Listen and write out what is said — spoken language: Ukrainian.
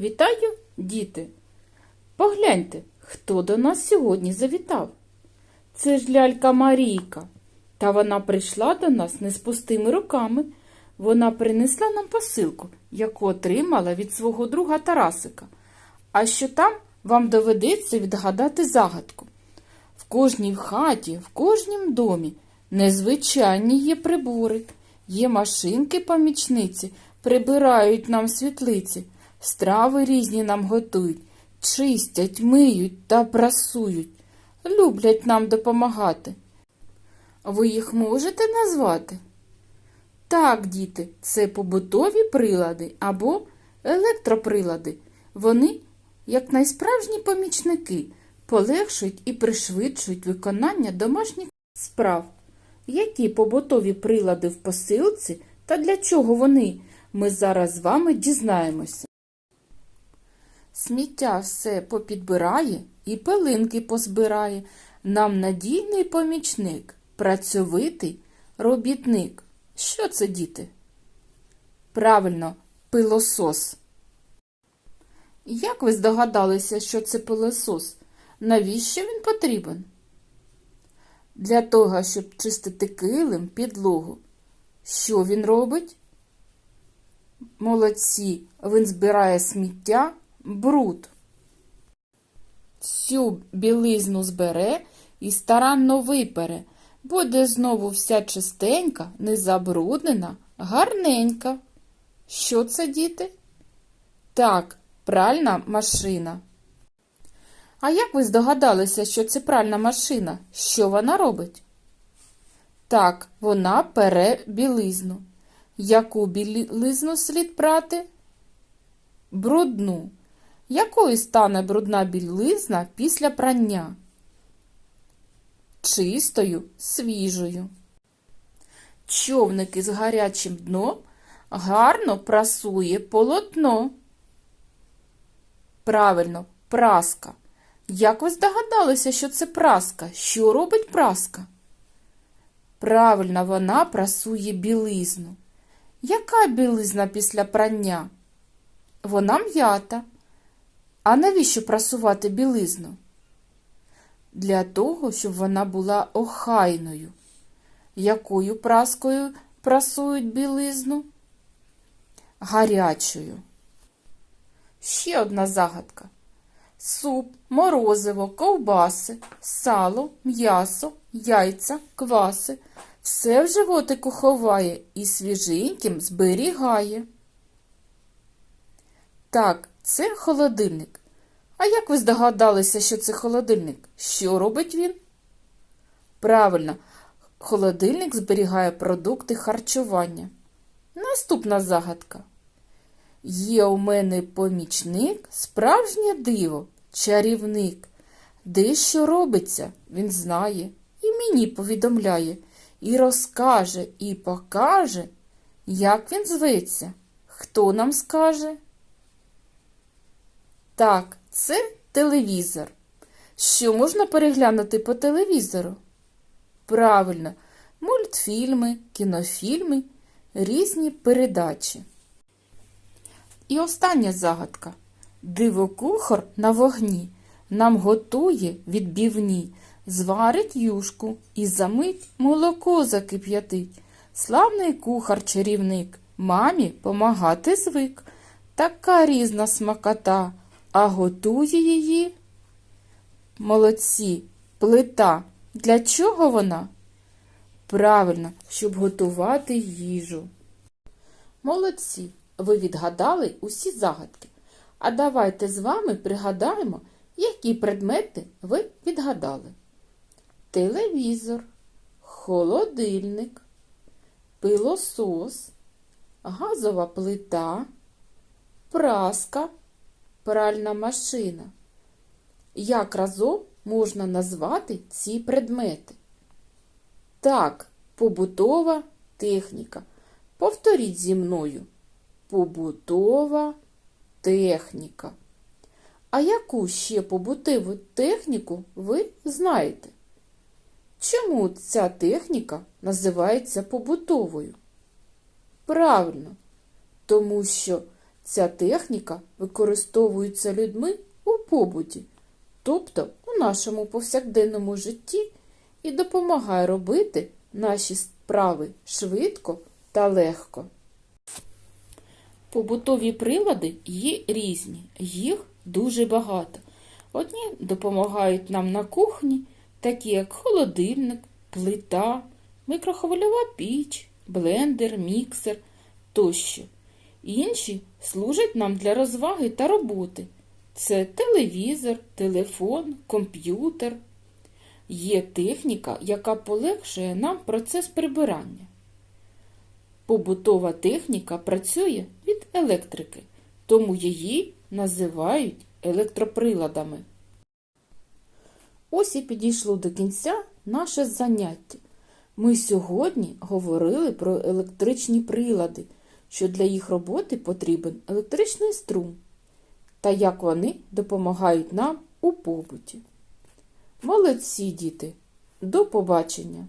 Вітаю, діти! Погляньте, хто до нас сьогодні завітав. Це ж лялька Марійка. Та вона прийшла до нас не з пустими руками. Вона принесла нам посилку, яку отримала від свого друга Тарасика. А що там вам доведеться відгадати загадку. В кожній хаті, в кожнім домі незвичайні є прибори, є машинки-помічниці, прибирають нам світлиці, страви різні нам готують, чистять, миють та прасують, люблять нам допомагати. Ви їх можете назвати? Так, діти, це побутові прилади або електроприлади. Вони, як найсправжні помічники, полегшують і пришвидшують виконання домашніх справ. Які побутові прилади в посилці та для чого вони, ми зараз з вами дізнаємося. Сміття все попідбирає і пилинки позбирає. Нам надійний помічник, працьовитий робітник. Що це, діти? Правильно, пилосос. Як ви здогадалися, що це пилосос? Навіщо він потрібен? Для того, щоб чистити килим, підлогу. Що він робить? Молодці, він збирає сміття, бруд. Всю білизну збере і старанно випере. Буде знову вся чистенька, незабруднена, гарненька. Що це, діти? Так, пральна машина. А як ви здогадалися, що це пральна машина? Що вона робить? Так, вона пере білизну. Яку білизну слід прати? Брудну. Якою стане брудна білизна після прання? Чистою, свіжою. Човник із гарячим дном гарно прасує полотно. Правильно, праска. Як ви здогадалися, що це праска? Що робить праска? Правильно, вона прасує білизну. Яка білизна після прання? Вона м'ята. А навіщо прасувати білизну? Для того, щоб вона була охайною. Якою праскою прасують білизну? Гарячою. Ще одна загадка. Суп, морозиво, ковбаси, сало, м'ясо, яйця, кваси. Все в животику ховає і свіженьким зберігає. Так, це холодильник. А як ви здогадалися, що це холодильник? Що робить він? Правильно, холодильник зберігає продукти харчування. Наступна загадка. Є у мене помічник, справжнє диво, чарівник. Де що робиться, він знає, і мені повідомляє, і розкаже, і покаже, як він зветься. Хто нам скаже? Так, це телевізор. Що можна переглянути по телевізору? Правильно, мультфільми, кінофільми, різні передачі. І остання загадка. Дивокухар на вогні нам готує відбівні, зварить юшку і замить молоко закип'ятить. Славний кухар-чарівник, мамі помагати звик. Така різна смакота, а готує її. Молодці, плита. Для чого вона? Правильно, щоб готувати їжу. Молодці, ви відгадали усі загадки. А давайте з вами пригадаємо, які предмети ви відгадали. Телевізор, холодильник, пилосос, газова плита, праска, пральна машина. Як разом можна назвати ці предмети? Так, побутова техніка. Повторіть зі мною. Побутова техніка. А яку ще побутову техніку ви знаєте? Чому ця техніка називається побутовою? Правильно, тому що Ця техніка використовується людьми у побуті, тобто у нашому повсякденному житті, і допомагає робити наші справи швидко та легко. Побутові прилади є різні, їх дуже багато. Одні допомагають нам на кухні, такі як холодильник, плита, мікрохвильова піч, блендер, міксер тощо. Інші служать нам для розваги та роботи. Це телевізор, телефон, комп'ютер. Є техніка, яка полегшує нам процес прибирання. Побутова техніка працює від електрики, тому її називають електроприладами. Ось і підійшло до кінця наше заняття. Ми сьогодні говорили про електричні прилади, що для їх роботи потрібен електричний струм та як вони допомагають нам у побуті. Молодці, діти! До побачення!